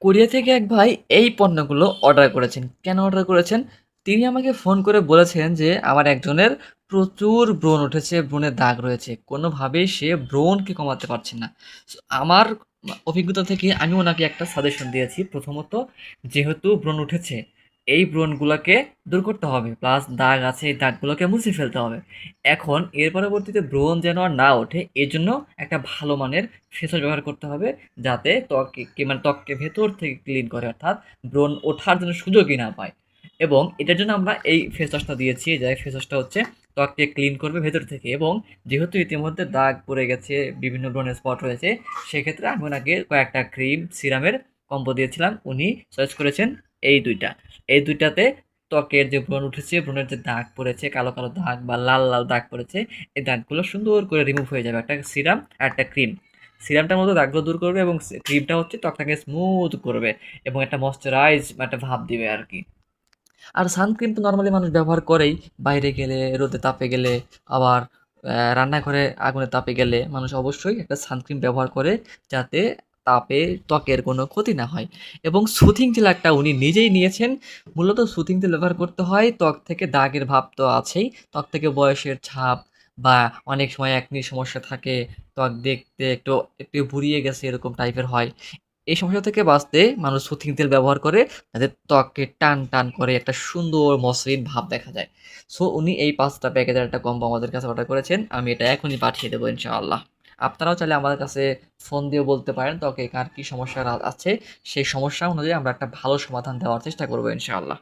Korea থেকে এক ভাই এই পণ্যগুলো অর্ডার করেছেন। কেন অর্ডার করেছেন? তিনি আমাকে ফোন করে বলেছেন যে, আমার একজনের প্রচুর ব্রণ উঠেছে, ব্রণের দাগ রয়েছে। কোনোভাবেই সে ব্রণকে কমাতে পারছে না। আমার অভিজ্ঞতা থেকে আমি ওনাকে একটা সাজেশন দিয়েছি। প্রথমত, যেহেতু ব্রণ উঠেছে এই ব্রণগুলোকে দূর করতে হবে প্লাস দাগ আছে, এই দাগগুলোকে মুছে ফেলতে হবে। এখন এর পরবর্তীতে ব্রণ যেন আর না ওঠে, এর জন্য একটা ভালো মানের ফেসওয়াশ ব্যবহার করতে হবে, যাতে ত্বককে মানে ত্বককে ভেতর থেকে ক্লিন করে, অর্থাৎ ব্রণ ওঠার জন্য সুযোগই না পায়। এবং এটার জন্য আমরা এই ফেস ওয়াশটা দিয়েছি, যে ফেস ওয়াশটা হচ্ছে ত্বককে ক্লিন করবে ভেতর থেকে, এবং যেহেতু ইতিমধ্যে দাগ পড়ে গেছে, বিভিন্ন ব্রণের স্পট রয়েছে, সেক্ষেত্রে আমি ওনাকে কয়েকটা ক্রিম সিরামের কম্বো দিয়েছিলাম, উনি চয়েস করেছেন এই দুইটা। এই দুইটাতে ত্বকের যে ব্রণ উঠেছে, ব্রণের যে দাগ পড়েছে, কালো কালো দাগ বা লাল লাল দাগ পড়েছে, এই দাগগুলো সুন্দর করে রিমুভ হয়ে যাবে। একটা সিরাম আর একটা ক্রিম সিরামটার মতো দাগগুলো দূর করবে এবং ক্রিমটা হচ্ছে ত্বকটাকে স্মুথ করবে এবং একটা ময়শ্চারাইজ বা একটা ভাব দিবে আর কি। আর সানক্রিম তো নর্মালি মানুষ ব্যবহার করেই। বাইরে গেলে, রোদে তাপে গেলে, আবার রান্নাঘরে আগুনে তাপে গেলে মানুষ অবশ্যই একটা সানক্রিম ব্যবহার করে যাতে তাপে ত্বকের কোনো ক্ষতি না হয়। এবং সুথিং একটা উনি নিজেই নিয়েছেন। মূলত সুথিং তেল ব্যবহার করতে হয়, ত্বক থেকে দাগের ভাব তো আছেই। ত্বক থেকে বয়সের ছাপ বা অনেক সময় একনি সমস্যা থাকে, ত্বক দেখতে একটু একটু বুড়িয়ে গেছে এরকম টাইপের হয়। এই সমস্যা থেকে বাঁচতে মানুষ সুথিং তেল ব্যবহার করে, যাতে ত্বককে টান টান করে একটা সুন্দর মসৃণ ভাব দেখা যায়। সো উনি এই পাঁচটা প্যাকেজের একটা কম্বো আমাদের কাছে অর্ডার করেছেন। আমি এটা এখনই পাঠিয়ে দেবো, ইনশাআল্লাহ। আপনারাও চাইলে আমাদের কাছে ফোন দিয়ে বলতে পারেন ত্বকে কার কী সমস্যা আছে? সেই সমস্যা অনুযায়ী আমরা একটা ভালো সমাধান দেওয়ার চেষ্টা করব ইনশাআল্লাহ।